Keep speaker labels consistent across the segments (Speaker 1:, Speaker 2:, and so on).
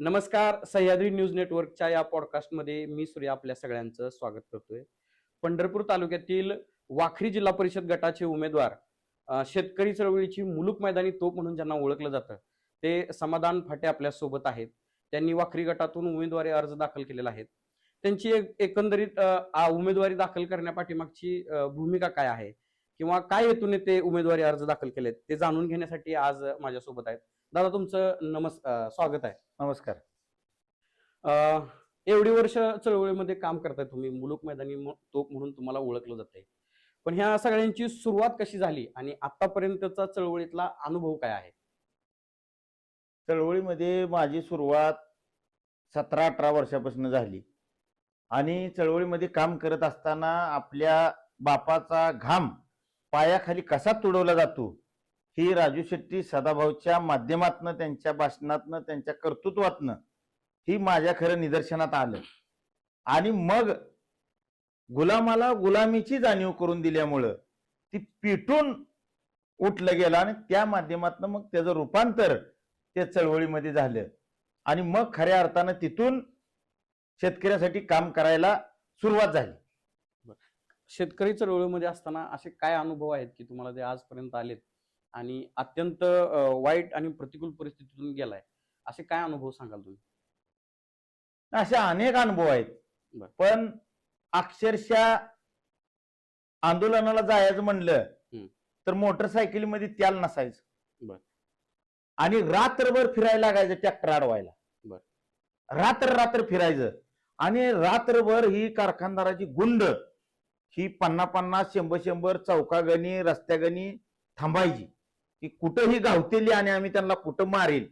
Speaker 1: नमस्कार सह्याद्री न्यूज नेटवर्कच्या या पॉडकास्टमध्ये मी सूर्य आपल्या सगळ्यांचं स्वागत करतोय. पंढरपूर तालुक्यातील वाखरी जिल्हा परिषद गटाचे उमेदवार शेतकरी चळवळीची मुलूक मैदानी तोप म्हणून ज्यांना ओळखलं जातं ते समाधान फाटे आपल्यासोबत आहेत. त्यांनी वाखरी गटातून उमेदवारी अर्ज दाखल केलेला आहे. त्यांची एक एकंदरीत उमेदवारी दाखल करण्यापाठीमागची भूमिका काय आहे? किंवा काय हेतूने ते उमेदवारी अर्ज दाखल केलेत? ते जाणून घेण्यासाठी आज माझ्यासोबत आहेत. दादा तुमचं नमस् अं, स्वागत आहे.
Speaker 2: नमस्कार.
Speaker 1: अ, एवढी वर्ष चळवळीमध्ये काम करताय तुम्ही मुलूक मैदानी म- तोप म्हणून तुम्हाला ओळखलं जाते पण ह्या सगळ्यांची सुरुवात कशी झाली आणि आतापर्यंतचा चळवळीतला अनुभव काय आहे?
Speaker 2: चळवळीमध्ये माझी सुरुवात सतरा अठरा वर्षापासून झाली. आणि चळवळीमध्ये काम करत असताना आपल्या बापाचा घाम पायाखाली कसा तुडवला जातो ही राजू शेट्टी सदाभाऊच्या माध्यमातनं त्यांच्या भाषणातनं त्यांच्या कर्तृत्वातनं ही माझ्या खरं निदर्शनात आलं. आणि मग गुलामाला गुलामीची जाणीव करून दिल्यामुळं ती पिटून उठलं गेलं आणि त्या माध्यमातनं मग त्याचं रूपांतर त्या चळवळीमध्ये झालं. आणि मग खऱ्या अर्थानं तिथून शेतकऱ्यासाठी काम करायला सुरुवात झाली.
Speaker 1: शेतकरी चळवळीमध्ये असताना असे काय अनुभव आहेत की तुम्हाला ते आजपर्यंत आलेत? आणि अत्यंत वाईट आणि प्रतिकूल परिस्थितीतून गेलाय असे काय अनुभव सांगाल तुम्ही
Speaker 2: असे अनेक अनुभव आहेत. पण अक्षरशः आंदोलनाला जायचं म्हणलं. तर मोटरसायकलीमध्ये त्याल नसायचं. आणि रात्रभर फिरायला लागायचं ट्रॅक्टर अडवायला. रात्र रात्र फिरायचं आणि रात्रभर ही कारखानदाराची गुंड ही पन्ना पन्नास शंभर शंभर चौकागणी रस्त्यागणी थांबायची की कुठंही गावतेली आणि आम्ही त्यांना कुठं मारेल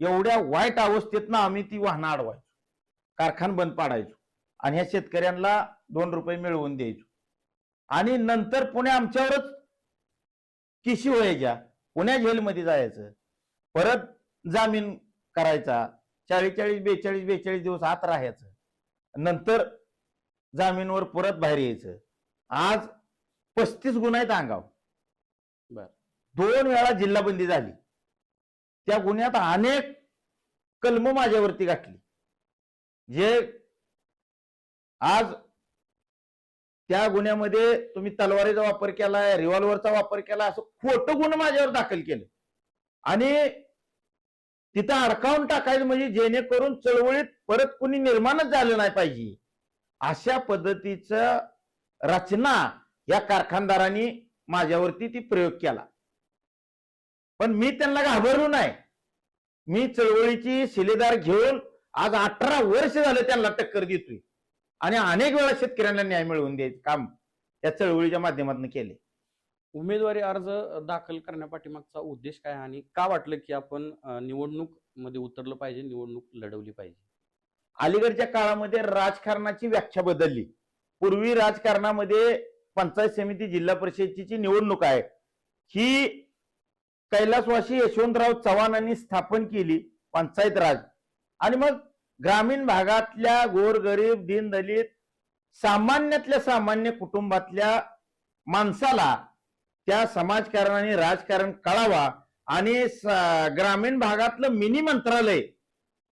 Speaker 2: एवढ्या वाईट अवस्थेतनं आम्ही ती वाहनं अडवायचो कारखान बंद पाडायचो आणि ह्या शेतकऱ्यांना दोन रुपये मिळवून द्यायचो. आणि नंतर पुणे आमच्यावरच किशी व्हायच्या पुण्या जेलमध्ये जायचं परत जामीन करायचा चाळीस चाळीस बेचाळीस बेचाळीस दिवस आत राहायचं नंतर जामीनवर परत बाहेर यायचं. आज पस्तीस गुन्हा आहेत
Speaker 1: अंगावर.
Speaker 2: दोन वेळा जिल्हाबंदी झाली. त्या गुन्ह्यात अनेक कलम माझ्यावरती गाठली जे आज त्या गुन्ह्यामध्ये तुम्ही तलवारीचा वापर केलाय रिव्हॉल्व्हरचा वापर केला असं खोटं गुन्हा माझ्यावर दाखल केलं. आणि तिथं अडकावून टाकायचं म्हणजे जेणेकरून चळवळीत परत कुणी निर्माणच झालं नाही पाहिजे. अशा पद्धतीचं रचना या कारखानदारांनी माझ्यावरती ती प्रयोग केला. पण मी त्यांना घाबरलो नाही. मी चळवळीची शिलेदार घेऊन आज अठरा वर्ष झालं त्यांना टक्कर देतोय. आणि अनेक वेळा शेतकऱ्यांना न्याय मिळवून द्यायचं काम या चळवळीच्या माध्यमातून केले.
Speaker 1: उमेदवारी अर्ज दाखल करण्यापाठीमागचा उद्देश काय आणि का वाटलं की आपण निवडणूकमध्ये उतरलं पाहिजे निवडणूक लढवली पाहिजे?
Speaker 2: अलीकडच्या काळामध्ये राजकारणाची व्याख्या बदलली. पूर्वी राजकारणामध्ये पंचायत समिती जिल्हा परिषदेची जी निवडणूक आहे ही कैलासवासी यशवंतराव चव्हाणांनी स्थापन केली पंचायत राज. आणि मग ग्रामीण भागातल्या गोरगरीब दीनदलित सामान्यातल्या सामान्य कुटुंबातल्या माणसाला त्या समाजकारणाने राजकारण कळावा आणि ग्रामीण भागातलं मिनी मंत्रालय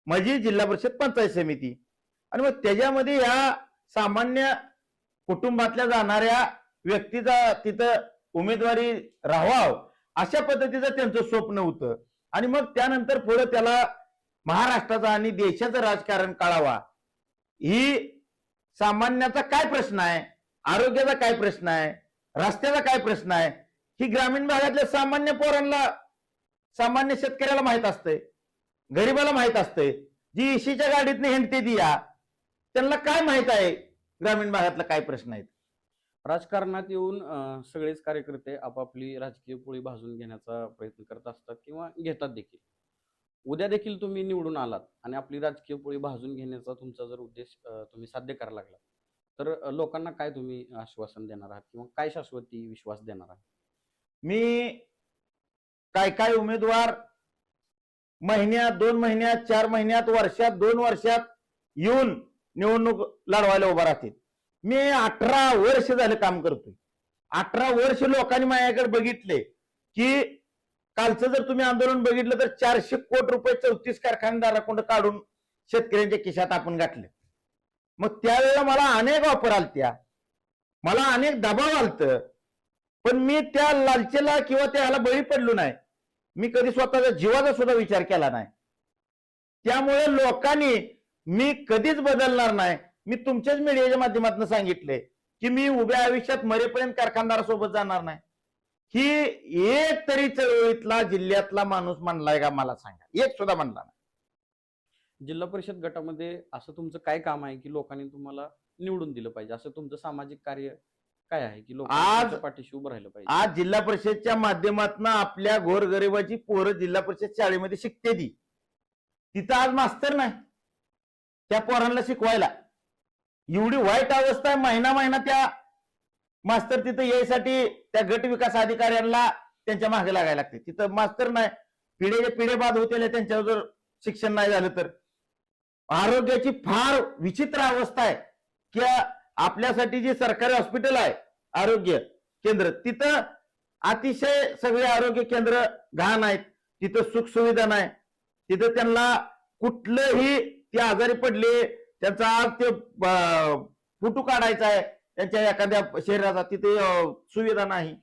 Speaker 2: म्हणजे जिल्हा परिषद पंचायत समिती. आणि मग त्याच्यामध्ये या सामान्य कुटुंबातल्या जाणाऱ्या व्यक्तीचा तिथं उमेदवारी राहावं. अशा पद्धतीचं त्यांचं स्वप्न होतं. आणि मग त्यानंतर पुढे त्याला महाराष्ट्राचा आणि देशाचं राजकारण काढावा ही सामान्याचा काय प्रश्न आहे? आरोग्याचा काय प्रश्न आहे? रस्त्याचा काय प्रश्न आहे? ही ग्रामीण भागातल्या सामान्य पोरांना सामान्य शेतकऱ्याला माहीत असतंय. गरीबाला माहीत असतंय. जी इशीच्या गाडीतनं हिंडते ती या. त्यांना काय माहीत आहे? ग्रामीण भागातला काय प्रश्न आहेत
Speaker 1: राजकारणात येऊन सगळेच कार्यकर्ते आपापली राजकीय पोळी भाजून घेण्याचा प्रयत्न करत असतात किंवा घेतात देखील. उद्या देखील तुम्ही निवडून आलात आणि आपली राजकीय पोळी भाजून घेण्याचा तुमचा जर उद्देश तुम्ही साध्य करायला लागला तर लोकांना काय तुम्ही आश्वासन देणार आहात किंवा काय शाश्वती विश्वास देणार आहात?
Speaker 2: मी काय काय उमेदवार महिन्यात दोन महिन्यात चार महिन्यात वर्षात दोन वर्षात येऊन निवडणूक लढवायला उभा राहतील. मी अठरा वर्ष झालं काम करतोय. अठरा वर्ष लोकांनी माझ्याकडे बघितले की कालचं जर तुम्ही आंदोलन बघितलं तर चारशे कोटी रुपये चौतीस कारखानदाराकडून काढून शेतकऱ्यांच्या खिशात आपण गाठले मग त्यावेळेला मला अनेक ऑफर आलत्या. मला अनेक दबाव आलत. पण मी त्या लालचेला किंवा त्याला बळी पडलो नाही. मी कधी स्वतःचा जीवाचा सुद्धा विचार केला नाही. त्यामुळे लोकांनी मी कधीच बदलणार नाही. मी तुमच्याच मीडियाच्या माध्यमातून सांगितले की मी उभ्या आयुष्यात मरेपर्यंत कारखानदारासोबत जाणार नाही. ही एक तरी चळवळीतला जिल्ह्यातला माणूस म्हणलाय का मला सांगा. एक सुद्धा म्हणला नाही.
Speaker 1: जिल्हा परिषद गटामध्ये असं तुमचं काय काम आहे की लोकांनी तुम्हाला निवडून दिलं पाहिजे? असं तुमचं सामाजिक कार्य काय आहे की
Speaker 2: आज-
Speaker 1: लोकांच्या पाठीशी उभं राहिलं पाहिजे?
Speaker 2: आज जिल्हा परिषदच्या माध्यमातून आपल्या गोरगरिबाची पोरं जिल्हा परिषद शाळेमध्ये शिकते ती तिथं आज मास्तर नाही. त्या पोरांना शिकवायला. एवढी वाईट अवस्था आहे महिना महिना त्या मास्तर तिथं यायसाठी त्या गट विकास अधिकाऱ्यांना त्यांच्या मागे लागायला लागते. तिथं मास्तर नाही पिढेचे पिढे बाद होते त्यांच्यावर जर शिक्षण नाही झालं तर. आरोग्याची फार विचित्र अवस्था आहे. की आपल्यासाठी जे सरकारी हॉस्पिटल आहे आरोग्य केंद्र तिथं अतिशय सगळे आरोग्य केंद्र घाण आहेत. तिथं सुख सुविधा नाही. तिथं त्यांना कुठलंही ते आजारी पडले त्यांचा आज ते फुटू फोटो काढायचा आहे. त्यांच्या एखाद्या शरीराचा तिथे सुविधा नाही.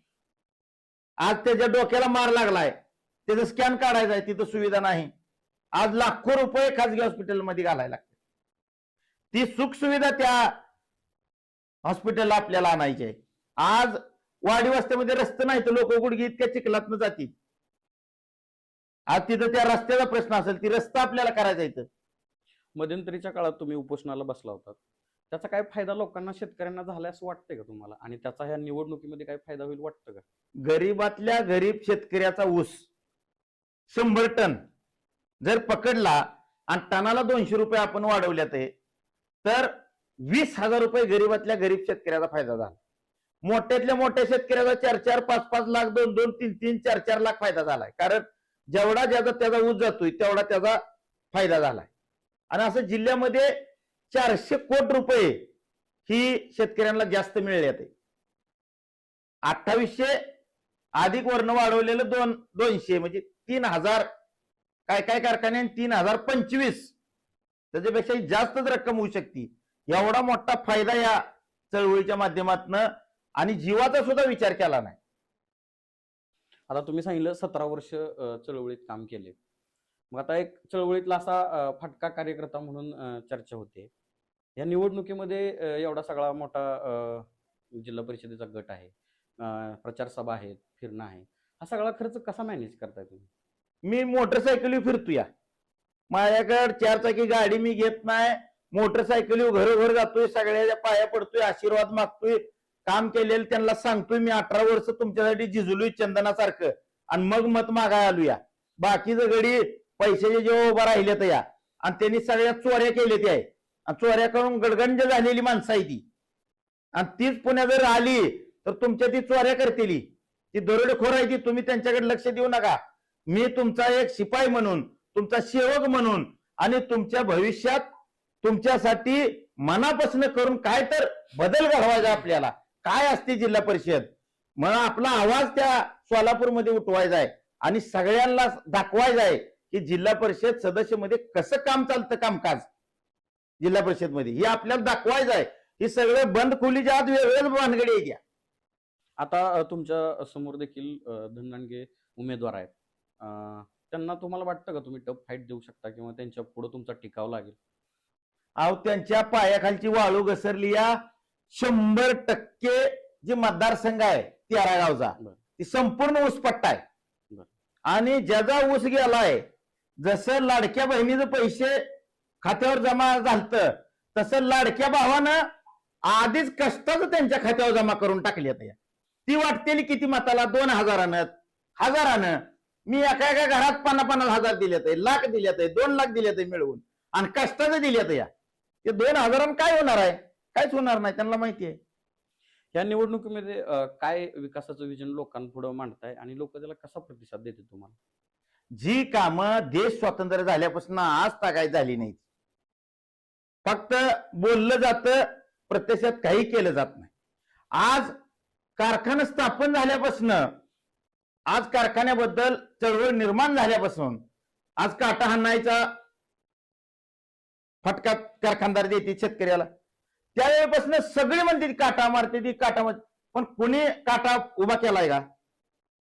Speaker 2: आज त्याच्या डोक्याला मार लागलाय. त्याचं स्कॅन काढायचा आहे तिथं सुविधा नाही. आज लाखो रुपये खासगी हॉस्पिटलमध्ये घालायला लागते ती सुख सुविधा त्या हॉस्पिटलला आपल्याला आणायची आहे. आज वाडी वस्त्यामध्ये रस्ते नाही तर लोक गुडगी इतक्या चिखलातनं जातील. आज तिथं त्या रस्त्याचा प्रश्न असेल ती रस्ता आपल्याला करायचा इथं.
Speaker 1: मध्यंतरीच्या काळात तुम्ही उपोषणाला बसला होता त्याचा काय फायदा लोकांना शेतकऱ्यांना झाला असं वाटतंय का तुम्हाला? आणि त्याचा ह्या निवडणुकीमध्ये काय फायदा होईल वाटतं का?
Speaker 2: गरीबातल्या गरीब शेतकऱ्याचा ऊस शंभर टन जर पकडला आणि टनाला दोनशे रुपये आपण वाढवल्यात ते तर वीस हजार रुपये गरीबातल्या गरीब शेतकऱ्याचा फायदा झाला. मोठ्यातल्या मोठ्या शेतकऱ्याचा चार चार पाच पाच लाख दोन दोन तीन तीन चार चार लाख फायदा झालाय. कारण जेवढा ज्याचा त्याचा ऊस जातोय तेवढा त्याचा फायदा झालाय. आणि असं जिल्ह्यामध्ये चारशे कोटी रुपये ही शेतकऱ्यांना जास्त मिळले आहे. अठ्ठावीसशे अधिक वर्ण वाढवलेलं दोन दोनशे म्हणजे तीन हजार काय काय कारखाने तीन हजार पंचवीस त्याच्यापेक्षा जास्तच रक्कम होऊ शकते. एवढा मोठा फायदा या चळवळीच्या माध्यमातून आणि जीवाचा सुद्धा विचार केला नाही.
Speaker 1: आता तुम्ही सांगितलं सतरा वर्ष चळवळीत काम केले. मग आता एक चळवळीतला असा फटका कार्यकर्ता म्हणून चर्चा होते. या निवडणुकीमध्ये एवढा सगळा मोठा जिल्हा परिषदेचा गट आहे. प्रचारसभा प्रचार सभा आहेत फिरणं आहे. हा सगळा खर्च कसा मॅनेज करताय तुम्ही?
Speaker 2: मी मोटरसायकली या माझ्याकडे चार चाकी गाडी मी घेत नाही. मोटरसायकली घरोघर जातोय सगळ्याच्या पाया पडतोय आशीर्वाद मागतोय. काम केलेलं त्यांना सांगतोय मी अठरा वर्ष तुमच्यासाठी झिजलोय चंदनासारखं. आणि मग मत मागाय आलूया. बाकीचं गडी पैशाचे जेव्हा उभा राहिले तर या. आणि त्यांनी सगळ्या चोऱ्या केल्या त्या. आहे आणि चोऱ्या करून गडगंज झालेली माणसं आहे ती. आणि तीच पुण्या जर आली तर तुमच्या ती चोऱ्या करतील ती दरोडेखोर आहे ती. तुम्ही त्यांच्याकडे लक्ष देऊ नका. मी तुमचा एक शिपाई म्हणून तुमचा सेवक म्हणून आणि तुमच्या भविष्यात तुमच्यासाठी मनापासून करून काय तर बदल घडवायचा आपल्याला. काय असते जिल्हा परिषद? मग आपला आवाज त्या सोलापूरमध्ये उठवायचा आहे. आणि सगळ्यांना दाखवायचा आहे. की जिल्हा परिषद सदस्यमध्ये कसं काम चालतं कामकाज? जिल्हा परिषदमध्ये हे आपल्याला दाखवायचं आहे. हे सगळं बंद खोलीच्या आत वेगवेगळ्या भानगडी आहे त्या.
Speaker 1: आता तुमच्यासमोर देखील अं, धननानगे उमेदवार आहेत. त्यांना तुम्हाला वाटतं का तुम्ही टफ फाईट देऊ शकता किंवा त्यांच्या पुढे तुमचा टिकाव लागेल?
Speaker 2: अहो त्यांच्या पायाखालची वाळू घसरली या शंभर टक्के जे मतदारसंघ आहे तेरा गावचा. ती संपूर्ण ऊस पट्टा आहे. आणि ज्याचा ऊस गेलाय जसं लाडक्या बहिणीचं पैसे खात्यावर जमा झालत तसं लाडक्या भावानं आधीच कष्टाचं त्यांच्या खात्यावर जमा करून टाकली आता या. ती वाटतेली किती मताला? दोन हजारानं. हजारानं. मी एका एका घरात पन्ना पन्नास हजार दिलेत आहे लाख दिलेत आहे दोन लाख दिलेत आहे मिळवून. आणि कष्टाचं दिलेत या. ते दोन हजारानं काय होणार आहे? काहीच होणार नाही त्यांना माहिती आहे.
Speaker 1: या निवडणुकीमध्ये काय विकासाचं विजन लोकांपुढे मांडताय आणि लोक त्याला कसा प्रतिसाद देते तुम्हाला?
Speaker 2: जी कामं देश स्वातंत्र्य झाल्यापासून आज तागाय झाली नाही फक्त बोललं जातं प्रत्यक्षात काही केलं जात नाही. आज कारखाना स्थापन झाल्यापासून आज कारखान्याबद्दल चळवळ निर्माण झाल्यापासून आज काटा हाणायचा फटका कारखानदार देते शेतकऱ्याला. त्यावेळेपासून सगळी म्हणते काटा मारते ती काटा मार पण कोणी काटा उभा केलाय का?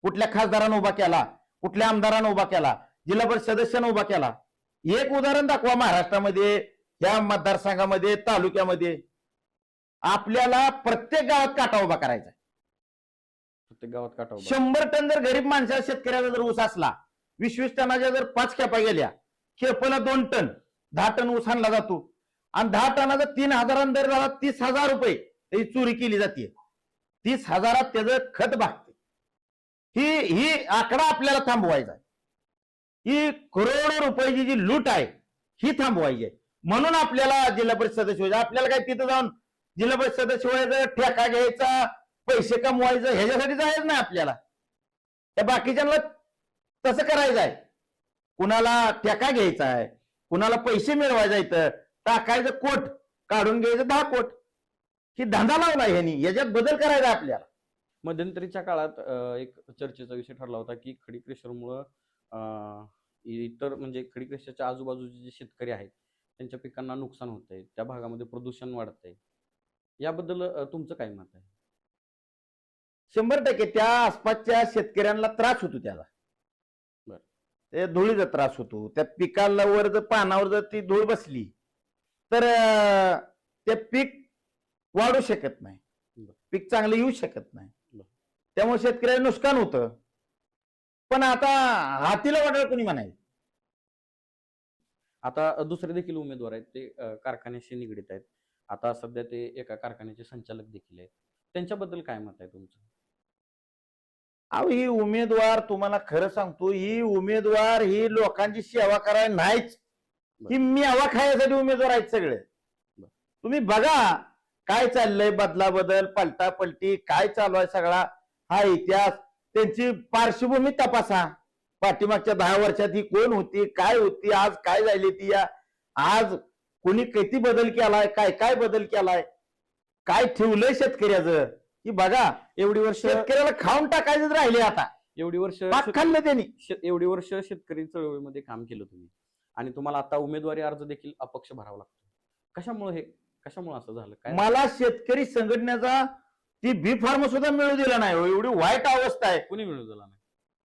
Speaker 2: कुठल्या खासदारानं उभा केला? कुठल्या आमदारानं उभा केला? जिल्हा परिषद सदस्यानं उभा केला? एक उदाहरण दाखवा महाराष्ट्रामध्ये या मतदारसंघामध्ये तालुक्यामध्ये. आपल्याला प्रत्येक गावात काटा उभा करायचा
Speaker 1: प्रत्येक गावात काटा.
Speaker 2: शंभर टन जर गरीब माणसाला शेतकऱ्याचा जर ऊस असला वीस वीस टनाच्या जर पाच खेपा गेल्या खेपला दोन टन दहा टन ऊस आणला जातो. आणि दहा टनाचा तीन हजारांना दर झाला तीस हजार रुपये त्याची चोरी केली जाते. तीस हजारात त्याचं खत भागते. ही ही आकडा आपल्याला थांबवायचा आहे. ही करोडो रुपयाची जी लूट आहे ही थांबवायची आहे. म्हणून आपल्याला जिल्हा परिषद सदस्य आपल्याला काय तिथं जाऊन जिल्हा परिषद सदस्य व्हायचं ठेका घ्यायचा पैसे कमवायचं ह्याच्यासाठी जायचं नाही आपल्याला. त्या बाकीच्यांना तसं करायचं आहे. कुणाला ठेका घ्यायचा आहे कुणाला पैसे मिळवायचा इथं टाकायचं कोट काढून घ्यायचं दहा कोट. ही धंदा लावला ह्यानी याच्यात बदल करायचा आहे आपल्याला.
Speaker 1: मध्यंतरीच्या काळात एक चर्चेचा विषय ठरला होता की खडी क्रेशरमुळं अं, इतर म्हणजे खडी क्रेशरच्या आजूबाजूचे जे शेतकरी आहेत त्यांच्या पिकांना नुकसान होत आहे त्या भागामध्ये प्रदूषण वाढत आहे याबद्दल तुमचं काय मत आहे
Speaker 2: शंभर टक्के त्या आसपासच्या शेतकऱ्यांना त्रास होतो त्याला
Speaker 1: बर.
Speaker 2: ते धुळीचा त्रास होतो त्या पिकाला वर जर पानावर जर ती धूळ बसली तर ते पीक वाढू शकत नाही. पीक चांगलं येऊ शकत नाही. त्यामुळे शेतकऱ्याला नुकसान होतं. पण आता हातीला वाटायला कोणी म्हणायचं?
Speaker 1: आता दुसरे देखील उमेदवार आहेत ते अं, कारखान्याशी निगडीत आहेत. आता सध्या ते एका कारखान्याचे संचालक देखील आहेत. त्यांच्याबद्दल काय मत आहे तुमचं?
Speaker 2: अहो ही उमेदवार तुम्हाला खरं सांगतो ही उमेदवार ही लोकांची सेवा करायला नाहीच. ही मेवा खायसाठी उमेदवार आहेत सगळे. तुम्ही बघा काय चाललंय बदला बदल पलटा पलटी काय चालू आहे सगळा? हा इतिहास त्यांची पार्श्वभूमी तपासा. पाठीमागच्या दहा वर्षात ही कोण होती काय होती आज काय झाली ती या आज कोणी किती बदल केलाय काय काय बदल केलाय काय ठेवलंय शेतकऱ्याचं? ही बघा
Speaker 1: एवढी वर्ष
Speaker 2: शेतकऱ्याला खाऊन टाकायचं राहिले आता.
Speaker 1: एवढी वर्ष
Speaker 2: खाल्लं त्यांनी.
Speaker 1: एवढी वर्ष शेतकरी चळवळीमध्ये काम केलं तुम्ही. आणि तुम्हाला आता उमेदवारी अर्ज देखील अपक्ष भरावा लागतो. कशामुळे हे कशामुळे असं झालं? काय
Speaker 2: मला शेतकरी संघटनेचा ती बी फॉर्म सुद्धा मिळू दिला नाही हो. एवढी वाईट अवस्था आहे.
Speaker 1: कोणी मिळू दिला नाही?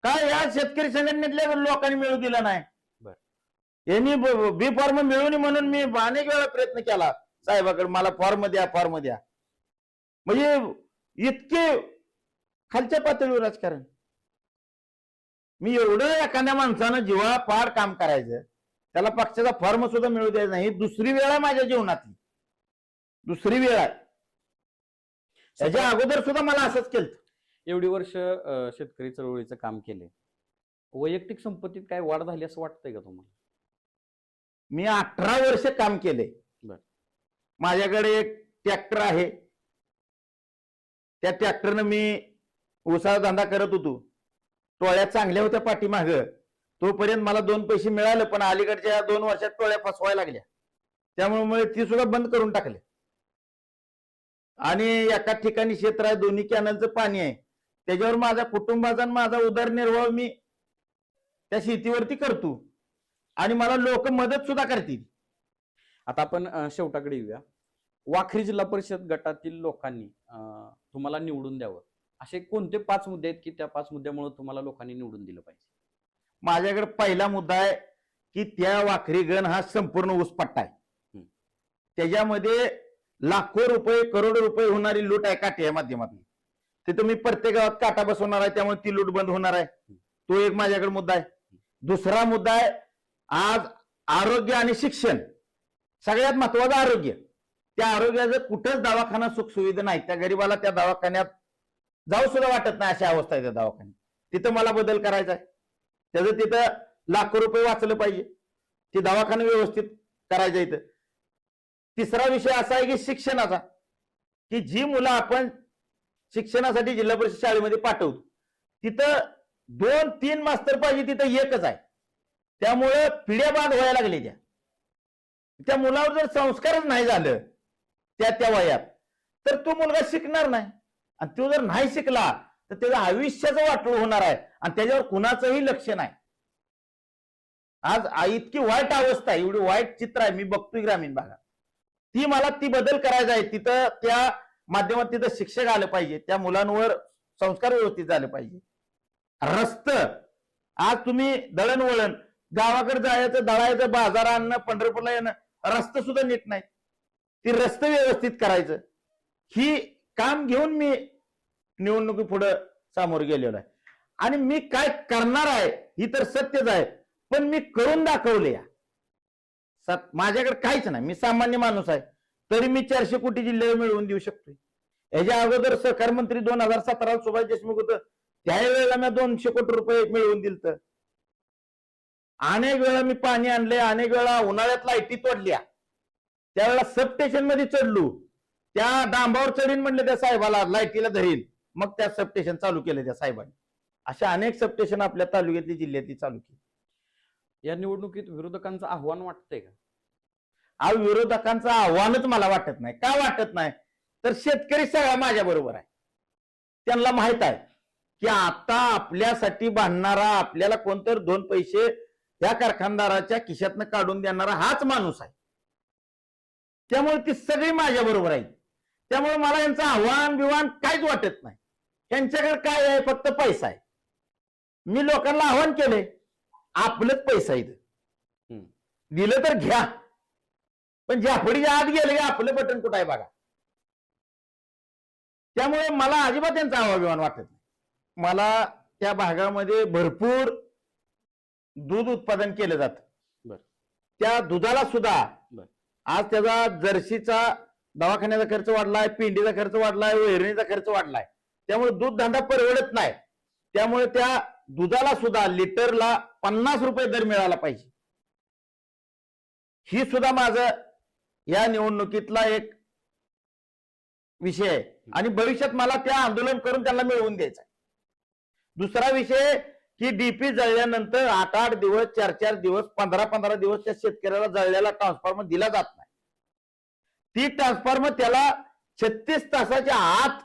Speaker 2: काय या शेतकरी संघटनेतल्या लोकांनी मिळू दिला नाही?
Speaker 1: बर.
Speaker 2: यांनी बी फॉर्म मिळवून म्हणून मी अनेक वेळा प्रयत्न केला. साहेबाकडे मला फॉर्म द्या फॉर्म द्या. म्हणजे इतके खालच्या पातळीवर राजकारण. मी एवढं एखाद्या माणसानं जीवा पार काम करायचं त्याला पक्षाचा फॉर्म सुद्धा मिळू द्यायचा नाही. ही दुसरी वेळ आहे माझ्या जीवनातली. दुसरी वेळ आहे. त्याच्या अगोदर सुद्धा मला असंच केलं
Speaker 1: एवढी वर्ष अं, शेतकरी चळवळीचं काम केले वैयक्तिक संपत्तीत काय वाढ झाली असं वाटतंय का तुम्हाला?
Speaker 2: मी अठरा वर्ष काम केले
Speaker 1: बर.
Speaker 2: माझ्याकडे एक ट्रॅक्टर आहे. त्या ट्रॅक्टरनं मी उसाचा धंदा करत होतो. टोळ्या चांगल्या होत्या पाठीमाग. तोपर्यंत मला दोन पैसे मिळाले पण अलीकडच्या दोन वर्षात टोळ्या फसवायला लागल्या. त्यामुळे ती सुद्धा बंद करून टाकले आणि एका ठिकाणी क्षेत्र आहे दोन्ही कॅनलचं पाणी आहे. त्याच्यावर माझ्या कुटुंबाचा आणि माझा उदरनिर्वाह मी त्या शेतीवरती करतो. आणि मला लोक मदत सुद्धा करतील.
Speaker 1: आता आपण अं, शेवटाकडे येऊया. वाखरी जिल्हा परिषद गटातील लोकांनी अं, तुम्हाला निवडून द्यावं. असे कोणते पाच मुद्दे आहेत की त्या पाच मुद्द्यामुळे तुम्हाला लोकांनी निवडून दिलं पाहिजे?
Speaker 2: माझ्याकडे पहिला मुद्दा आहे की त्या वाखरी गण हा संपूर्ण ऊसपट्टा आहे.
Speaker 1: हम्म.
Speaker 2: त्याच्यामध्ये लाखो रुपये करोडो रुपये होणारी लूट आहे काठी या माध्यमातून. तिथं मी प्रत्येक गावात काटा बसवणार आहे त्यामुळे ती लूट बंद होणार आहे. तो एक माझ्याकडे मुद्दा आहे. दुसरा मुद्दा आहे आज आरोग्य आणि शिक्षण सगळ्यात महत्वाचं आरोग्य. त्या आरोग्याचं कुठंच दवाखाना सुखसुविधा नाही. त्या गरीबाला त्या दवाखान्यात जाऊ सुद्धा वाटत नाही अशी अवस्था आहे त्या दवाखान्यात. तिथं मला बदल करायचा आहे. त्याचं तिथं लाखो रुपये वाचलं पाहिजे. ते दवाखाना व्यवस्थित करायचं इथं. तिसरा विषय असा आहे की शिक्षणाचा. की जी मुलं आपण शिक्षणासाठी जिल्हा परिषद शाळेमध्ये पाठवतो तिथं दोन तीन मास्तर पाहिजे तिथं एकच आहे. त्यामुळं पिढ्या बाद व्हायला लागले त्या. त्या मुलावर जर संस्कारच नाही झालं त्या त्या वयात तर तो मुलगा शिकणार नाही. आणि तो जर नाही शिकला तर त्याचं आयुष्याचं वाटोळ होणार आहे. आणि त्याच्यावर कुणाचंही लक्ष नाही. आज इतकी वाईट अवस्था आहे. एवढी वाईट चित्र आहे. मी बघतोय ग्रामीण भागात. ती मला ती बदल करायचा आहे. तिथं त्या माध्यमात तिथं शिक्षक आलं पाहिजे. त्या मुलांवर संस्कार व्यवस्थित झाले पाहिजे. रस्त. आज तुम्ही दळणवळण गावाकडे जायचं दळायचं बाजार आणणं पंढरपूरला येणं रस्ते सुद्धा नीट नाही. ती रस्ते व्यवस्थित करायचं. ही काम घेऊन मी निवडणुकी पुढे सामोर गेलेलो आहे. आणि मी काय करणार आहे ही तर सत्यच आहे. पण मी करून दाखवले या माझ्याकडे काहीच नाही. मी सामान्य माणूस आहे. तरी मी चारशे कोटी जिल्ह्याला मिळवून देऊ शकतोय. याच्या अगोदर सहकार मंत्री दोन हजार सतरा सुभाष देशमुख होतं. त्यावेळेला मी दोनशे कोटी रुपये मिळवून दिलत. अनेक वेळा मी पाणी आणले अनेक वेळा उन्हाळ्यात लाईटी तोडल्या. त्यावेळेला सबस्टेशनमध्ये चढलो. त्या डांबावर चढीन म्हणले त्या साहेबाला लाईटीला धरीन. मग त्या सबस्टेशन चालू केले त्या साहेबांनी. अशा अनेक सबस्टेशन आपल्या तालुक्यातली जिल्ह्यातली चालू केली.
Speaker 1: या निवडणुकीत विरोधकांचं आव्हान वाटतंय का?
Speaker 2: हा विरोधकांचं आव्हानच मला वाटत नाही. का वाटत नाही? तर शेतकरी सगळा माझ्या बरोबर आहे. त्यांना माहीत आहे की आता आपल्यासाठी बांधणारा आपल्याला कोणतर दोन पैसे या कारखानदाराच्या खिशातनं काढून देणारा हाच माणूस आहे. त्यामुळे ती सगळी माझ्या बरोबर आहे. त्यामुळे मला यांचं आव्हान बिव्हान काहीच वाटत नाही. यांच्याकडे काय आहे? फक्त पैसा आहे. मी लोकांना आव्हान केलंय. आपलंच पैसा आहे इथं. दिलं तर घ्या. पण झापडीच्या आत गेले आपलं बटन कुठं आहे बघा? त्यामुळे मला अजिबात त्यांचा अभिमान वाटत नाही. मला त्या भागामध्ये भरपूर दूध उत्पादन केलं जात. त्या दुधाला सुद्धा. आज त्याचा जर्सीचा दवाखान्याचा खर्च वाढलाय पिंडीचा खर्च वाढलाय वैरणीचा खर्च वाढलाय. त्यामुळे दूध धंदा परवडत नाही. त्यामुळे त्या दुधाला सुद्धा लिटरला पन्नास रुपये दर मिळाला पाहिजे. ही सुद्धा माझं या निवडणुकीतला एक विषय आहे. आणि भविष्यात मला त्या आंदोलन करून त्यांना मिळवून द्यायचं आहे. दुसरा विषय की डीपी जळल्यानंतर आठ आठ दिवस चार चार दिवस पंधरा पंधरा दिवस त्या शेतकऱ्याला जळलेला ट्रान्सफॉर्मर दिला जात नाही. ती ट्रान्सफॉर्मर त्याला छत्तीस तासाच्या आत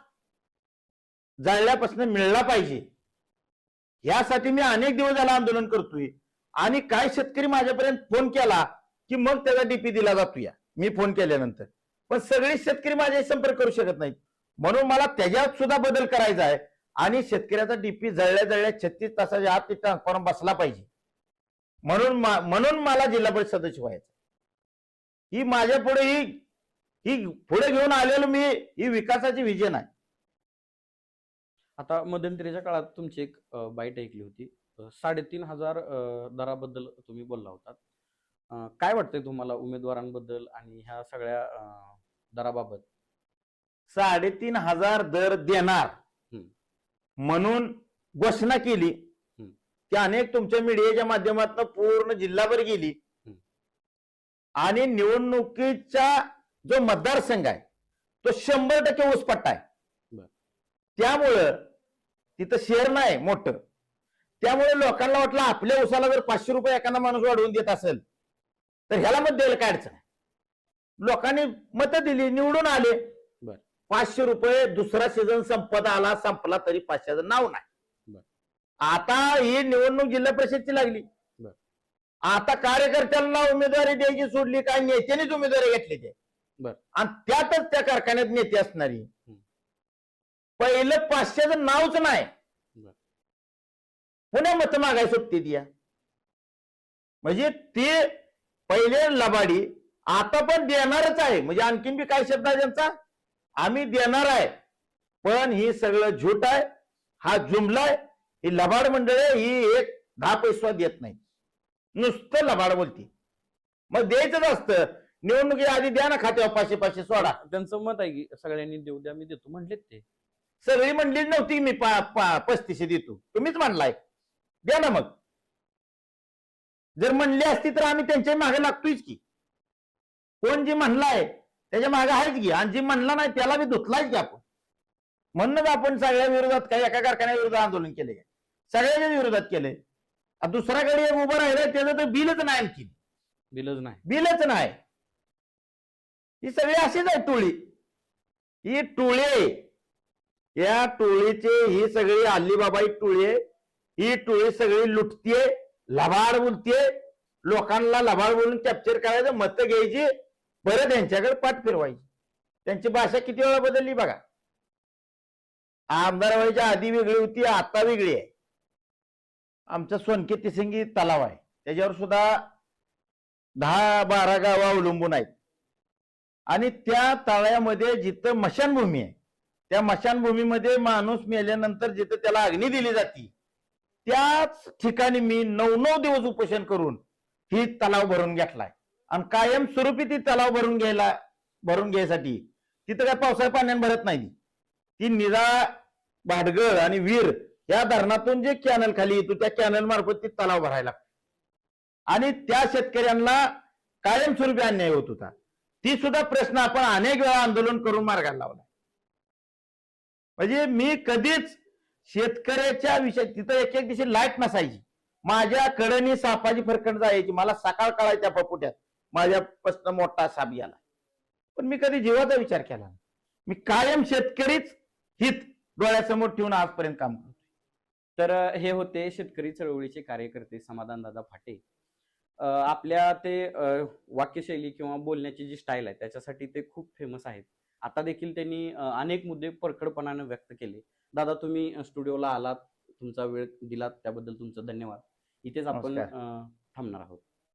Speaker 2: जळल्यापासून मिळला पाहिजे. यासाठी मी अनेक दिवस झाला आंदोलन करतोय. आणि काय शेतकरी माझ्यापर्यंत फोन केला की मग त्याचा डीपी दिला जातो या मी फोन केल्यानंतर. पण सगळे शेतकरी माझ्याशी संपर्क करू शकत नाहीत. म्हणून मला त्याच्यात सुद्धा बदल करायचा आहे. आणि शेतकऱ्याचा डीपी जळल्या जळल्या छत्तीस तासाच्या आत ते ट्रान्सफॉर्म बसला पाहिजे. म्हणून मा- म्हणून मला जिल्हा परिषद सदस्य व्हायचं. ही माझ्या पुढे ही ही पुढे घेऊन आलेलो मी ही विकासाची विजन आहे.
Speaker 1: आता मध्यंतरीच्या काळात तुमची एक बाईट ऐकली होती साडेतीन हजार दराबद्दल तुम्ही बोलला होता काय वाटतंय तुम्हाला उमेदवारांबद्दल आणि ह्या सगळ्या दराबाबत
Speaker 2: साडेतीन हजार दर देणार. म्हणून घोषणा केली. ती अनेक तुमच्या मीडियाच्या माध्यमातून पूर्ण जिल्हाभर गेली. आणि निवडणुकीचा जो मतदारसंघ आहे तो शंभर टक्के ऊसपट्टा आहे. त्यामुळं तिथं शेअर नाही मोठं त्यामुळे लोकांना वाटलं आपल्या उसाला जर पाचशे रुपये एखादा माणूस वाढवून देत असेल तर ह्याला मत द्यायला काय अडचण लोकांनी मतं दिली निवडून आले. पाचशे रुपये दुसरा सीझन संपत आला संपला तरी पाचशेचं नाव नाही. आता ही निवडणूक जिल्हा परिषदची लागली. आता कार्यकर्त्यांना उमेदवारी द्यायची सोडली काय नेत्यांनीच उमेदवारी घेतली ते
Speaker 1: बर.
Speaker 2: आणि त्यातच त्या कारखान्यात नेते असणारी पहिलं पाचशेचं नावच नाही. पुन्हा मत मागाय सुटते ती या म्हणजे ते पहिले लबाडी आता पण देणारच आहे. म्हणजे आणखीन बी काय शब्द आहे त्यांचा? आम्ही देणार आहे. पण ही सगळं झूट आहे. हा जुमला आहे. ही लबाड मंडळ ही एक दहा पैसा देत नाही. नुसतं लबाड बोलती. मग द्यायचंच असतं. निवडणुकी आधी द्या ना खात्यावर पाचशे पाचशे सोडा.
Speaker 1: त्यांचं मत आहे की सगळ्यांनी देऊ द्या मी देतो. म्हणलेत ते.
Speaker 2: सगळी म्हणली नव्हती मी पा- पा- पस्तीसशे देतो. तुम्हीच म्हणलाय द्या ना मग. जर म्हणली असती तर आम्ही त्यांच्या मागे लागतोयच की. कोण जी म्हणलाय त्याच्यामागे आहेच की. आणि जी म्हणला नाही त्याला बी धुतलायच की आपण. म्हणूनच आपण सगळ्या विरोधात काही एका कारखान्याविरोधात आंदोलन केले. सगळ्याच्या विरोधात केले. आता दुसऱ्याकडे एक उभं राहिलं त्याचं तर बिलच नाही आणखी
Speaker 1: बिलच नाही.
Speaker 2: बिलच नाही. ही सगळी अशीच आहे टोळी. ही टोळी या टोळीचे ही सगळी अल्लीबाबाई टोळी आहे. ही टोळी सगळी लुटतीये लबाड बोलतीये. लोकांना लबाड बोलून कॅप्चर करायचं मतं घ्यायची परत यांच्याकडे पाठ फिरवायची. त्यांची भाषा किती वेळा बदलली बघा. आमदार व्हायच्या आधी वेगळी होती आता वेगळी आहे. आमचा सोनके तिसंगी तलाव आहे. त्याच्यावर सुद्धा दहा बारा गावं अवलंबून आहेत. आणि त्या तळ्यामध्ये जिथं मशानभूमी आहे त्या मशानभूमीमध्ये माणूस मेल्यानंतर जिथं त्याला अग्नी दिली जाते त्याच ठिकाणी मी नऊ नऊ दिवस उपोषण करून ही तलाव भरून घेतलाय. आणि कायम स्वरूपी ती तलाव भरून घ्यायला भरून घ्यायसाठी तिथं काय पावसाळ्या पाण्याने भरत नाही. ती निरा भाडगळ आणि वीर या धरणातून जे कॅनल खाली येतो त्या कॅनल मार्फत ती तलाव भरायला. आणि त्या शेतकऱ्यांना कायमस्वरूपी अन्याय होत होता. ती सुद्धा प्रश्न आपण अनेक वेळा आंदोलन करून मार्गाला लावला म्हणजे मी कधीच शेतकऱ्याच्या विषय तिथं एक एक दिवशी लाइट नसायची. माझ्या कडनी सापाची फरकण जायची. मला सकाळ काढायच्या पपुट्यात माझ्या प्रश्न मोठा साप गेला. पण मी कधी जीवाचा विचार केला मी कायम शेतकरीच हित डोळ्यासमोर ठेवून आजपर्यंत काम करतो
Speaker 1: तर हे होते शेतकरी चळवळीचे कार्यकर्ते समाधान दादा फाटे आपल्या ते वाक्यशैली किंवा बोलण्याची जी स्टाईल आहे त्याच्यासाठी ते खूप फेमस आहेत. आता देखील त्यांनी अनेक मुद्दे परखडपणाने व्यक्त केले. दादा तुम्ही स्टुडिओला आलात तुमचा वेळ दिलात त्याबद्दल तुमचं धन्यवाद. इथेच आपण थांबणार आहोत.